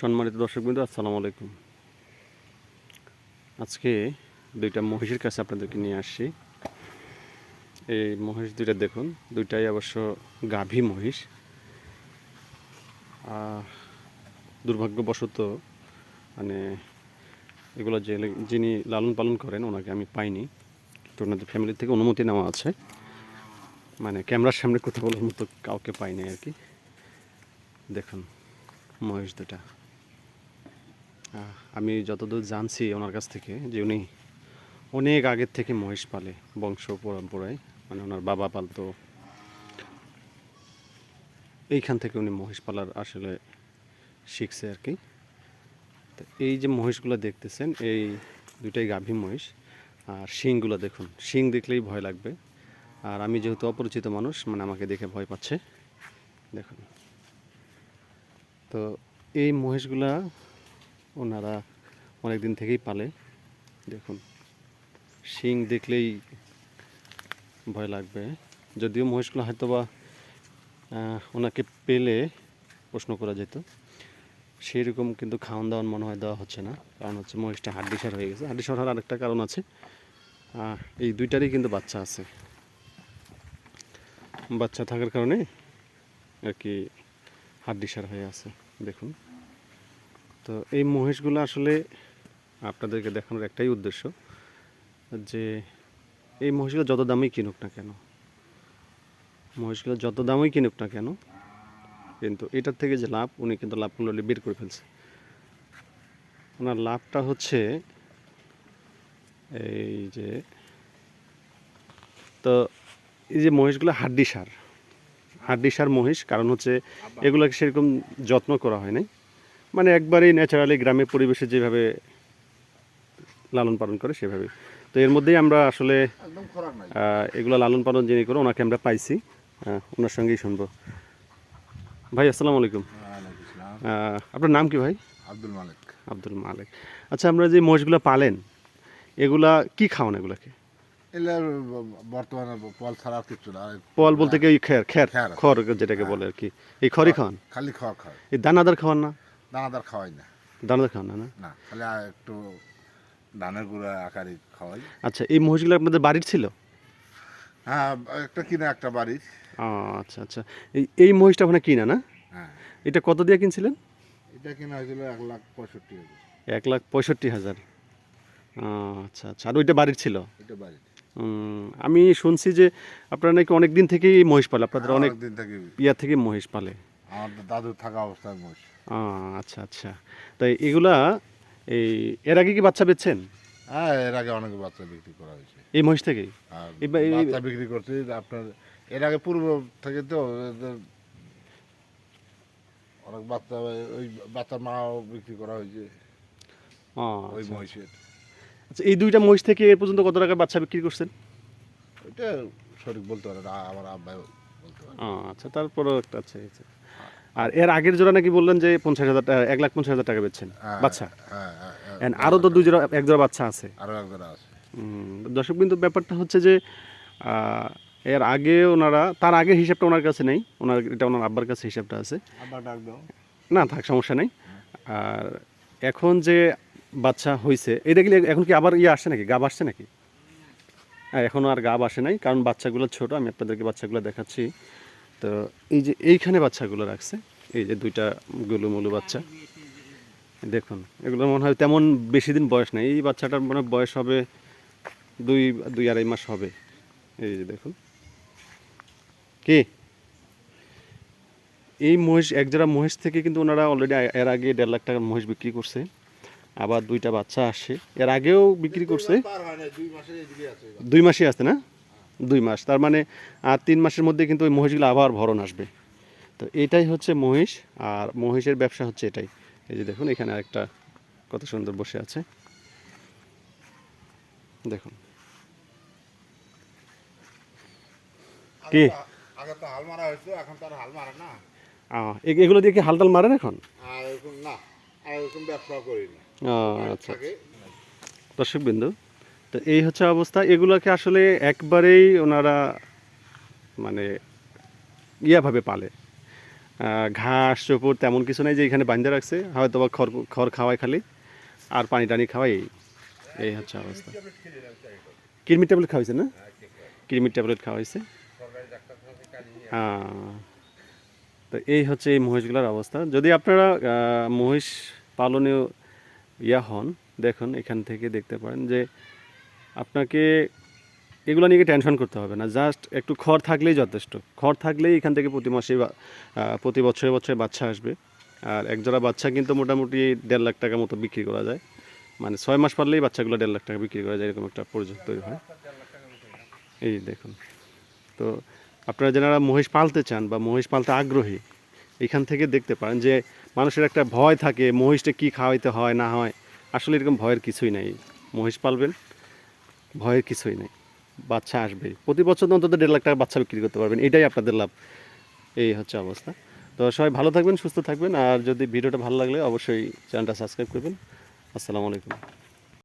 সম্মানিত দর্শকবৃন্দ, আসসালামু আলাইকুম। আজকে দুইটা মহিষের কাছে আপনাদেরকে নিয়ে আসছি। এই মহিষ দুইটা দেখুন, দুইটাই অবশ্য গাভী মহিষ। দুর্ভাগ্যবশত মানে এগুলো যে যিনি লালন পালন করেন, ওনাকে আমি পাইনি। তো ওনাদের ফ্যামিলি থেকে অনুমতি নেওয়া আছে। মানে ক্যামেরার সামনে কথা বলার মতো কাউকে পাইনি আর কি। দেখুন মহেশ দুটা আমি যতদূর জানছি ওনার কাছ থেকে যে উনি অনেক আগের থেকে মহিষ পালে, বংশ পরম্পরায় মানে ওনার বাবা পালতো। এইখান থেকে উনি মহিষ পালার আসলে শিখছে আর কি। তো এই যে মহিষগুলো দেখতেছেন, এই দুটাই গাভী মহিষ আর শিংগুলো দেখুন, শিং দেখলেই ভয় লাগবে। আর আমি যেহেতু অপরিচিত মানুষ মানে আমাকে দেখে ভয় পাচ্ছে। দেখুন। তো এই মহিষগুলা ওনারা অনেক দিন থেকেই পালে। দেখুন, শিং দেখলেই ভয় লাগবে। যদিও মহিষগুলো হয়তো বা ওনাকে পেলে প্রশ্ন করা যেত। সেই রকম কিন্তু খাওয়ান দাওয়ান মনে হয় দেওয়া হচ্ছে না। কারণ হচ্ছে মহিষটা হাড্ডিসার হয়ে গেছে। হাড্ডিসার হওয়ার আরেকটা কারণ আছে। এই দুইটারই কিন্তু বাচ্চা আছে। বাচ্চা থাকার কারণে আর কি হাড্ডিসার হয়ে আছে। দেখুন। তো এই মহিষগুলো আসলে আপনাদেরকে দেখানোর একটাই উদ্দেশ্য যে এই মহিষগুলো যত দামই কিনুক না কেন মহিষগুলো যত দামই কিনুক না কেন কিন্তু এটার থেকে যে লাভ উনি কিন্তু লাভগুলো বের করে ফেলছে। ওনার লাভটা হচ্ছে এই যে তো এই যে মহিষগুলো হাড্ডি সার হাড্ডি সার মহিষ কারণ হচ্ছে এগুলোকে সেরকম যত্ন করা হয় নাই। মানে একবারেই ন্যাচারালি গ্রামের পরিবেশে যেভাবে লালন পালন করে সেভাবে। তো এর মধ্যেই আমরা আসলে এগুলো লালন পালন যিনি করে ওনাকে আমরা পাইছি ওনার সঙ্গেই শুনব। ভাই আসসালামু আলাইকুম। আপনার নাম কি ভাই? আব্দুল মালিক। আব্দুল মালিক। আচ্ছা আমরা যে মহিষগুলো পালেন এগুলা কি খাওয়ান এগুলাকে? এগুলা বর্তমানে পল ছাড়া আর কিছু না। পল বলতে কি খের খের। খড় যেটাকে বলে আর কি। এই খড়ই খাওয়ান? খালি খায়। এই দানাদার খাওয়ান না? দানাদার খাওয়াই না। দানাদার খাওয়ান না না? আর একটু ধানের গুঁড়া আকারে খাওয়াই। আচ্ছা এই মহিষগুলো আপনাদের বাড়ির ছিল? হ্যাঁ একটা কিনা একটা বাড়ির। ও, আচ্ছা আচ্ছা। এই এই মহিষটা ওখানে কিনা না? হ্যাঁ। এটা কত দিয়ে কিনছিলেন? এটা কিনা হয়েছিল এক লাখ পঁয়ষট্টি হাজার। এক লাখ পঁয়ষট্টি হাজার। আচ্ছা আচ্ছা। আর ওইটা বাড়ির ছিল? এটা বাড়ির। আমি শুনছি যে আপনারা নাকি অনেক দিন থেকেই মহিষ পালে আপনাদের অনেক দিন থেকে ইয়া থেকে মহিষ পালে। আমার দাদু থাকা অবস্থায় ও, আচ্ছা আচ্ছা। তাই এগুলা এই এর আগে কি বাচ্চা বেচছেন? হ্যাঁ এর আগে অনেক বাচ্চা বিক্রি করা হয়েছে। এই মহিষ এই- বাচ্চা বিক্রি করছি আপনার এর আগে পূর্ব থেকে তো অনেক বাচ্চা ওই বাচ্চার মাও বিক্রি করা হয়েছে। ওই আচ্ছা। মহিষের। আচ্ছা এই দুইটা মহিষ থেকে এ পর্যন্ত কত টাকার বাচ্চা বিক্রি করছেন? ওইটা সঠিক বলতে পারে আমার আব্বাই বলতে পারে আচ্ছা তারপরও একটা আছে আচ্ছা। আর এর আগের জোড়া নাকি বললেন যে পঞ্চাশ হাজার টাকা এক লাখ পঞ্চাশ হাজার টাকা বেচছেন। হ্যাঁ, বাচ্চা? হ্যাঁ হ্যাঁ, হ্যাঁ। আরও তো দুই জোড়া এক জোড়া বাচ্চা আছে। আরও দর্শক কিন্তু ব্যাপারটা হচ্ছে যে এর আগে ওনারা তার আগের হিসাবটা ওনার কাছে নেই। ওনার এটা ওনার আব্বার কাছে হিসাবটা আছে। আব্বা ডাক দাও। না থাক সমস্যা নেই। আর এখন যে বাচ্চা হয়েছে এটা কি এখন কি আবার ইয়ে আসে নাকি? গাব আসছে নাকি? এখনও আর গাব আসে নাই কারণ বাচ্চাগুলো ছোট। আমি আপনাদেরকে বাচ্চাগুলো দেখাচ্ছি। তো এই যে এইখানে বাচ্চাগুলো রাখছে এই যে দুইটা গুলুমুলু বাচ্চা। দেখুন এগুলো মনে হয় তেমন বেশি দিন বয়স নেই। এই বাচ্চাটার মনে বয়স হবে দুই দুই আড়াই মাস হবে। এই যে দেখুন। কে? এই মহিষ এক জোড়া মহিষ থেকে কিন্তু ওনারা অলরেডি এর আগে দেড় লাখ টাকার মহিষ বিক্রি করছে। আবার দুইটা বাচ্চা আসে। এর আগেও বিক্রি করছে। দুই আছে। আসতে না? দুই মাস। তার মানে আর তিন মাসের মধ্যে কিন্তু ওই মহিষগুলো আবার ভরণ আসবে। তো এটাই হচ্ছে মহিষ আর মহিষের ব্যবসা হচ্ছে এটাই। এই যে দেখুন এখানে একটা কত সুন্দর বসে আছে। দেখুন। কি? আগে তো- হাল মারা হয়েছে এখন তো আর হাল মারে না। এগুলো দিয়ে কি হালটাল মারেন এখন? না এরকম ব্যবসা করি না। আচ্ছা। দর্শক বিন্দু তো এই হচ্ছে অবস্থা। এগুলোকে আসলে একবারেই ওনারা মানে ইয়াভাবে পালে। ঘাস, চোপড় তেমন কিছু নেই যে এখানে বাঁধে রাখছে হয়তো বা খড় খড় খাওয়াই খালি, আর পানি টানি খাওয়াই এই। হচ্ছে অবস্থা। কিরমির ট্যাবলেট খাওয়াইছে না? কিরমির ট্যাবলেট খাওয়াইছে। তো এই হচ্ছে এই মহিষগুলোর অবস্থা। যদি আপনারা মহিষ পালনীয় ইয়া হন, দেখুন, এখান থেকে দেখতে পারেন যে আপনাকে এগুলো নিয়ে টেনশন করতে হবে না। জাস্ট একটু খড় থাকলেই যথেষ্ট। খড় থাকলেই এখান থেকে প্রতি মাসে প্রতি বছরে বছরে বাচ্চা আসবে। আর একজোড়া বাচ্চা কিন্তু মোটামুটি দেড় লাখ টাকা মতো বিক্রি করা যায়। মানে ছয় মাস পারলেই বাচ্চাগুলো দেড় লাখ টাকা বিক্রি করা যায়, এরকম একটা পর্যন্ত তৈরি হয়। এই দেখুন। তো আপনারা যারা মহিষ পালতে চান বা মহিষ পালতে আগ্রহী, এখান থেকে দেখতে পারেন যে মানুষের একটা ভয় থাকে, মহিষটা কী খাওয়াইতে হয়, না হয়। আসলে এরকম ভয়ের কিছুই নাই। মহিষ পালবেন। ভয়ের কিছুই নেই। বাচ্চা আসবে। প্রতি বছর অন্তত দেড় লাখ টাকা বাচ্চা বিক্রি করতে পারবেন। এটাই আপনাদের লাভ। এই হচ্ছে অবস্থা। তো সবাই ভালো থাকবেন, সুস্থ থাকবেন। আর যদি ভিডিওটা ভালো লাগলে অবশ্যই চ্যানেলটা সাবস্ক্রাইব করবেন। আসসালামু আলাইকুম।